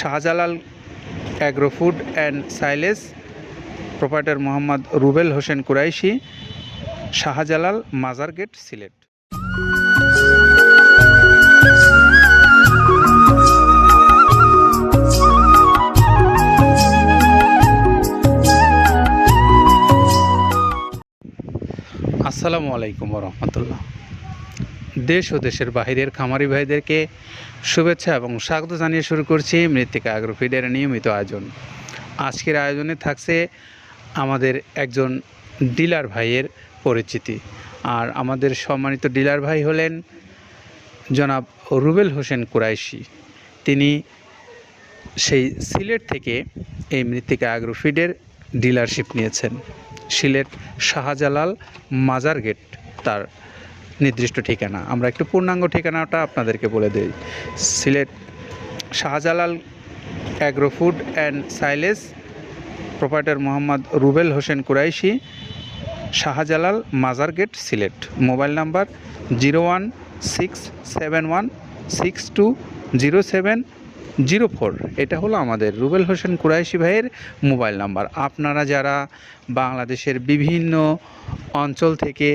Shahjalal agro food and silage proprietor Mohammad Rubel Hossain Qureshi Shahjalal মাজার gate Sylhet আসসালামু আলাইকুম রহমতুল্লাহ। দেশ ও দেশের বাহিরের খামারি ভাইদেরকে শুভেচ্ছা এবং স্বাগত জানিয়ে শুরু করছি মৃত্তিকা আগ্রফিডের নিয়মিত আয়োজন। আজকের আয়োজনে থাকছে আমাদের একজন ডিলার ভাইয়ের পরিচিতি আর আমাদের সম্মানিত ডিলার ভাই হলেন জনাব রুবেল হোসেন কুরাইশি। তিনি সেই সিলেট থেকে এই মৃত্তিকা আগ্রোফিডের ডিলারশিপ নিয়েছেন। সিলেট শাহজালাল মাজার গেট তার নির্দিষ্ট ঠিকানা। আমরা একটু পূর্ণাঙ্গ ঠিকানাটা আপনাদেরকে বলে দিই। Sylhet Shahjalal agro food and silage proprietor Mohammad Rubel Hossain Qureshi, Shahjalal মাজার gate, Sylhet. Mobile number zero one six seven one six two zero seven zero four. এটা হলো আমাদের রুবেল হোসেন কুরাইশি ভাইয়ের মোবাইল নাম্বার। আপনারা যারা বাংলাদেশের বিভিন্ন অঞ্চল থেকে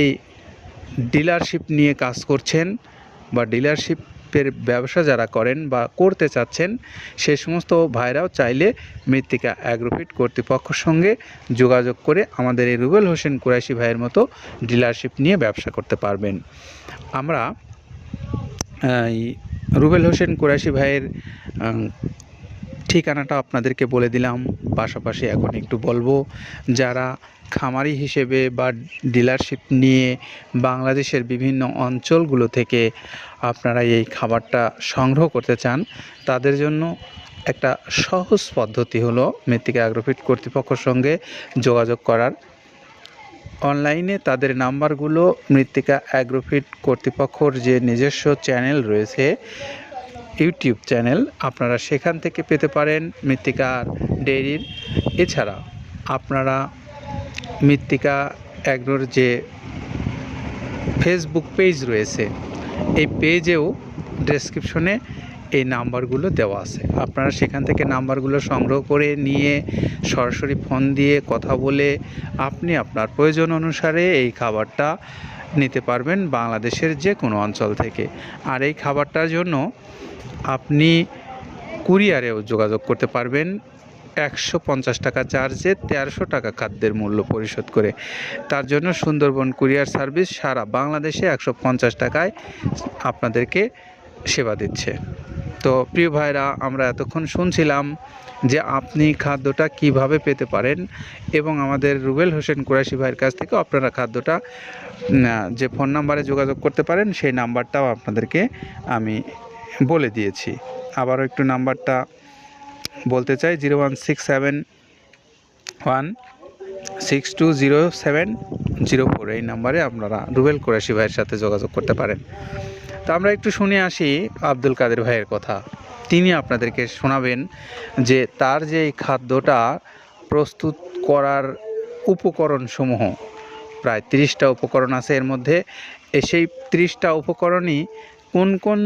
এই ডিলারশিপ নিয়ে কাজ করছেন বা ডিলারশিপের ব্যবসা যারা করেন বা করতে চাচ্ছেন, সে সমস্ত ভাইরাও চাইলে মৃত্তিকা অ্যাগ্রোফিট কর্তৃপক্ষের সঙ্গে যোগাযোগ করে আমাদের এই রুবেল হোসেন কুরাইশি ভাইয়ের মতো ডিলারশিপ নিয়ে ব্যবসা করতে পারবেন। আমরা এই রুবেল হোসেন কুরাইশি ভাইয়ের ঠিকানাটা আপনাদেরকে বলে দিলাম। পাশাপাশি এখন একটু বলব, যারা খামারি হিসেবে বা ডিলারশিপ নিয়ে বাংলাদেশের বিভিন্ন অঞ্চলগুলো থেকে আপনারা এই খাবারটা সংগ্রহ করতে চান, তাদের জন্য একটা সহজ পদ্ধতি হলো মৃত্তিকা অ্যাগ্রোফিট কর্তৃপক্ষের সঙ্গে যোগাযোগ করার। অনলাইনে তাদের নাম্বারগুলো মৃত্তিকা অ্যাগ্রোফিট কর্তৃপক্ষর যে নিজস্ব চ্যানেল রয়েছে ইউটিউব চ্যানেল আপনারা সেখান থেকে পেতে পারেন মৃত্তিকার ডেইরির। এছাড়া আপনারা মৃত্তিকা অ্যাগ্রোর যে ফেসবুক পেজ রয়েছে, এই পেজেও ডেসক্রিপশনে এই নাম্বারগুলো দেওয়া আছে। আপনারা সেখান থেকে নাম্বারগুলো সংগ্রহ করে নিয়ে সরাসরি ফোন দিয়ে কথা বলে আপনি আপনার প্রয়োজন অনুসারে এই খাবারটা নিতে পারবেন বাংলাদেশের যে কোনো অঞ্চল থেকে। আর এই খাবারটার জন্য আপনি কুরিয়ারেও যোগাযোগ করতে পারবেন একশো পঞ্চাশ টাকা চার্জে তেরোশো টাকা খাদ্যের মূল্য পরিশোধ করে। তার জন্য সুন্দরবন কুরিয়ার সার্ভিস সারা বাংলাদেশে একশো পঞ্চাশ টাকায় আপনাদেরকে সেবা দিচ্ছে। তো প্রিয় ভাইরা, আমরা এতক্ষণ শুনছিলাম যে আপনি খাদ্যটা কীভাবে পেতে পারেন এবং আমাদের রুবেল হোসেন কুরাশি ভাইয়ের কাছ থেকে আপনারা খাদ্যটা যে ফোন নাম্বারে যোগাযোগ করতে পারেন, সেই নাম্বারটাও আপনাদেরকে আমি বলে দিয়েছি। আবারও একটু নাম্বারটা বলতে চাই, zero one six seven one six two zero seven zero four. এই নাম্বারে আপনারা রুবেল কুরাশি ভাইয়ের সাথে যোগাযোগ করতে পারেন। তো আমরা একটু শুনে আসি আব্দুল কাদের ভাইয়ের কথা। তিনি আপনাদেরকে শোনাবেন যে তার যে খাদ্যটা প্রস্তুত করার উপকরণসমূহ, প্রায় তিরিশটা উপকরণ আছে এর মধ্যে সেই তিরিশটা উপকরণই কোন কোন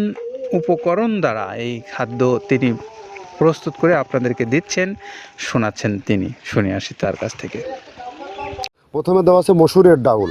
উপকরণ দ্বারা এই খাদ্য তিনি প্রস্তুত করে আপনাদেরকে দিচ্ছেন, শোনাচ্ছেন তিনি, শুনে আসি তার কাছ থেকে। প্রথমে দেওয়া আছে মসুরের ডাউল।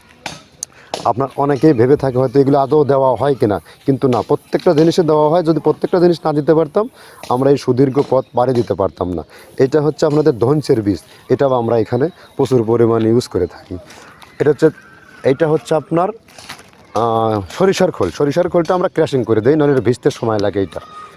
আপনার অনেকেই ভেবে থাকে হয়তো এগুলো আদৌ দেওয়া হয় কিনা। কিন্তু না, প্রত্যেকটা জিনিসে দেওয়া হয়। যদি প্রত্যেকটা জিনিস না দিতে পারতাম, আমরা এই সুদীর্ঘ পথ পাড়ি দিতে পারতাম না। এটা হচ্ছে আপনাদের ধনসের বীজ এটাও আমরা এখানে প্রচুর পরিমাণে ইউজ করে থাকি। এটা হচ্ছে, এইটা হচ্ছে আপনার সরিষার খোল। সরিষার খোলটা আমরা ক্র্যাশিং করে দিই এটা ভিজতে সময় লাগে এটা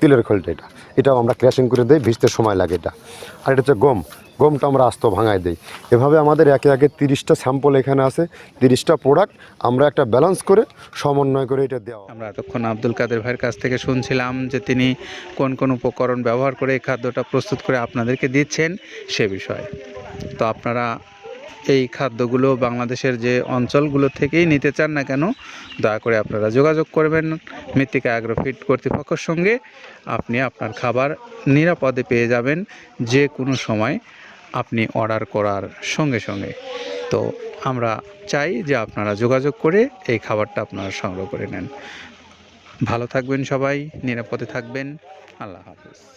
তিলের খোলটা এটা। এটাও আমরা ক্র্যাশিং করে দিই, ভিজতে সময় লাগে এটা। আর এটা হচ্ছে গম। গমটা আমরা আস্ত ভাঙায় দিই। এভাবে আমাদের একে একে তিরিশটা স্যাম্পল এখানে আছে, তিরিশটা প্রোডাক্ট আমরা একটা ব্যালেন্স করে, সমন্বয় করে এটা দেওয়া। আমরা এতক্ষণ আব্দুল কাদের ভাইয়ের কাছ থেকে শুনছিলাম যে তিনি কোন কোন উপকরণ ব্যবহার করে এই খাদ্যটা প্রস্তুত করে আপনাদেরকে দিচ্ছেন সে বিষয়ে। তো আপনারা এই খাদ্যগুলো বাংলাদেশের যে অঞ্চলগুলো থেকেই নিতে চান না কেন, দয়া করে আপনারা যোগাযোগ করবেন মৃত্তিকা অ্যাগ্রোফিট কর্তৃপক্ষের সঙ্গে। আপনি আপনার খাবার নিরাপদে পেয়ে যাবেন যে কোনো সময় আপনি অর্ডার করার সঙ্গে সঙ্গে। তো আমরা চাই যে আপনারা যোগাযোগ করে এই খাবারটা আপনারা সংগ্রহ করে নেন। ভালো থাকবেন সবাই, নিরাপদে থাকবেন। আল্লাহ হাফিজ।